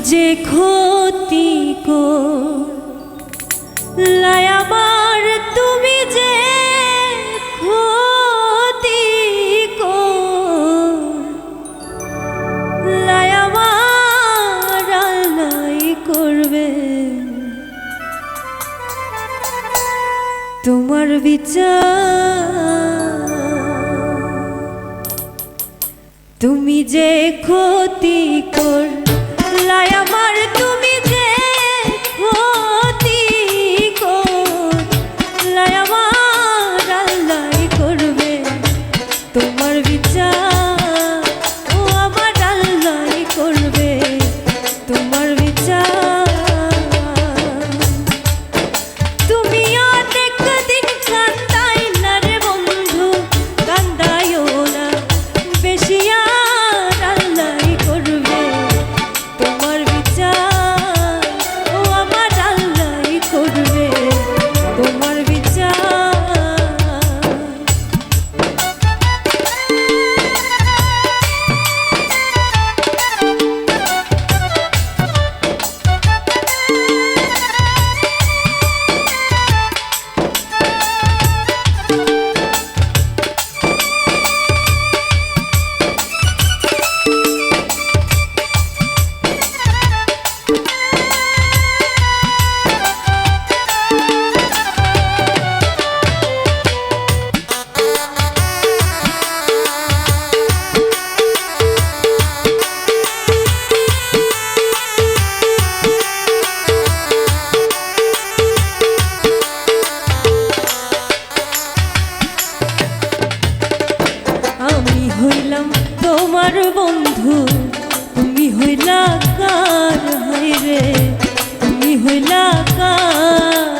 যে ক্ষতি আমার তুমি যে ক্ষতি আমার করবে। তোমার বিচার তুমি যে ক্ষতি কর আল্লাহ আমার তুমি যে হইলাম তোমার বন্ধু। তুমি হইলা কার? হাইরে তুমি হইলা কার?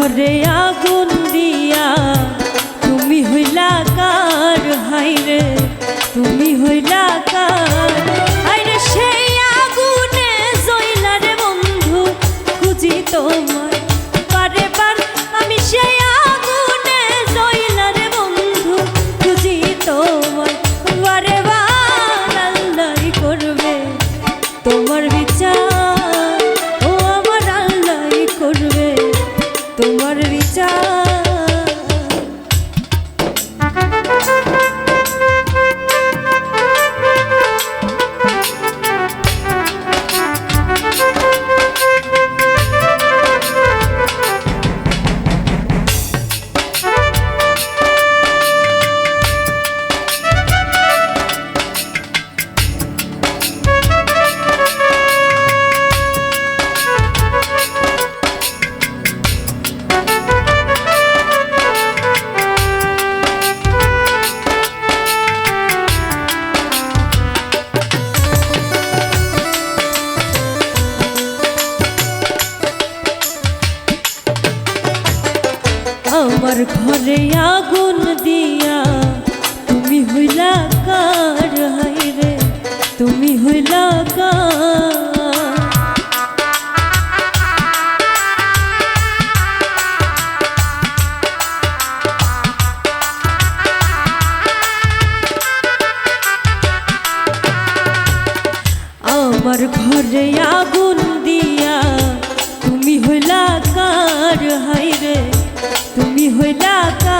ঘরে আগুন দিয়া, তুমি হইলা কার? হাইরে তুমি হইলা কার? হাইরে সেই আগুনে জইলারে বন্ধু, খুঁজি তোমার তোমার বিচার। ঘরে আগুন দিয়া। তুমি হইলা কার রে? তুমি হইলা কার? আমার ঘরে আগুন হইলা কা